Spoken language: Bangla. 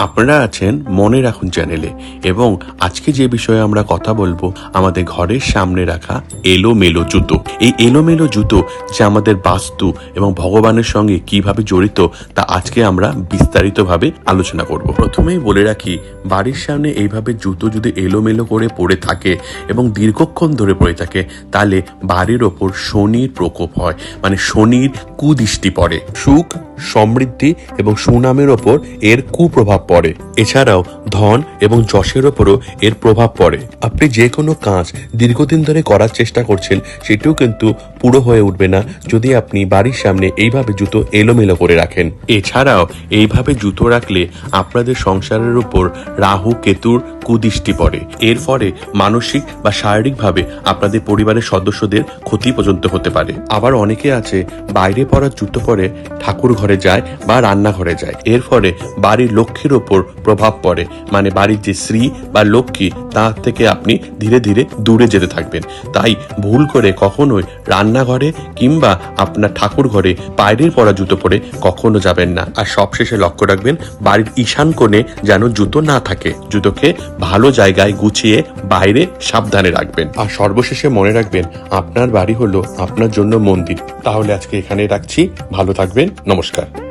আপনারা আছেন মনে রাখুন চ্যানেলে এবং আজকে যে বিষয়ে আমরা কথা বলব, আমাদের ঘরের সামনে রাখা এলোমেলো জুতো। এই এলোমেলো জুতো যে আমাদের বাস্তু এবং ভগবানের সঙ্গে কীভাবে জড়িত, তা আজকে আমরা বিস্তারিতভাবে আলোচনা করব। প্রথমেই বলে রাখি, বাড়ির সামনে এইভাবে জুতো যদি এলোমেলো করে পড়ে থাকে এবং দীর্ঘক্ষণ ধরে পড়ে থাকে, তাহলে বাড়ির ওপর শনির প্রকোপ হয় মানে শনির কুদৃষ্টি পড়ে। সুখ, সমৃদ্ধি এবং সুনামের ওপর এর কুপ্রভাব পড়ে। এছাড়াও ধন এবং যশের ওপরও এর প্রভাব পড়ে। আপনি যে কোনো কাজ দীর্ঘদিন ধরে করার চেষ্টা করছেন, সেটিও কিন্তু পুরো হয়ে উঠবে না যদি আপনি বাড়ির সামনে এইভাবে জুতো এলোমেলো করে রাখেন। এছাড়াও এইভাবে জুতো রাখলে আপনাদের সংসারের উপর রাহু, কেতুর কুদৃষ্টি পড়ে। এর ফলে মানসিক বা শারীরিকভাবে আপনাদের পরিবারের সদস্যদের ক্ষতি পর্যন্ত হতে পারে। আবার অনেকে আছে, বাইরে পরা জুতো পরে ঠাকুর ঘরে যায় বা রান্নাঘরে যায়। এর ফলে বাড়ির লক্ষ্মীর ওপর প্রভাব পড়ে। মানে বাড়ির যে স্ত্রী বা লক্ষ্মী, তার থেকে আপনি ধীরে ধীরে দূরে যেতে থাকবেন। তাই ভুল করে কখনোই রান্নাঘরে কিংবা আপনার ঠাকুর ঘরে বাইরের পরা জুতো পরে কখনো যাবেন না। আর সবশেষে লক্ষ্য রাখবেন, বাড়ির ঈশান কোণে যেন জুতো না থাকে। জুতোকে ভালো জায়গায় গুছিয়ে বাইরে সাবধানে রাখবেন। আর সর্বশেষে মনে রাখবেন, আপনার বাড়ি হলো আপনার জন্য মন্দির। তাহলে আজকে এখানে রাখছি। ভালো থাকবেন। নমস্কার।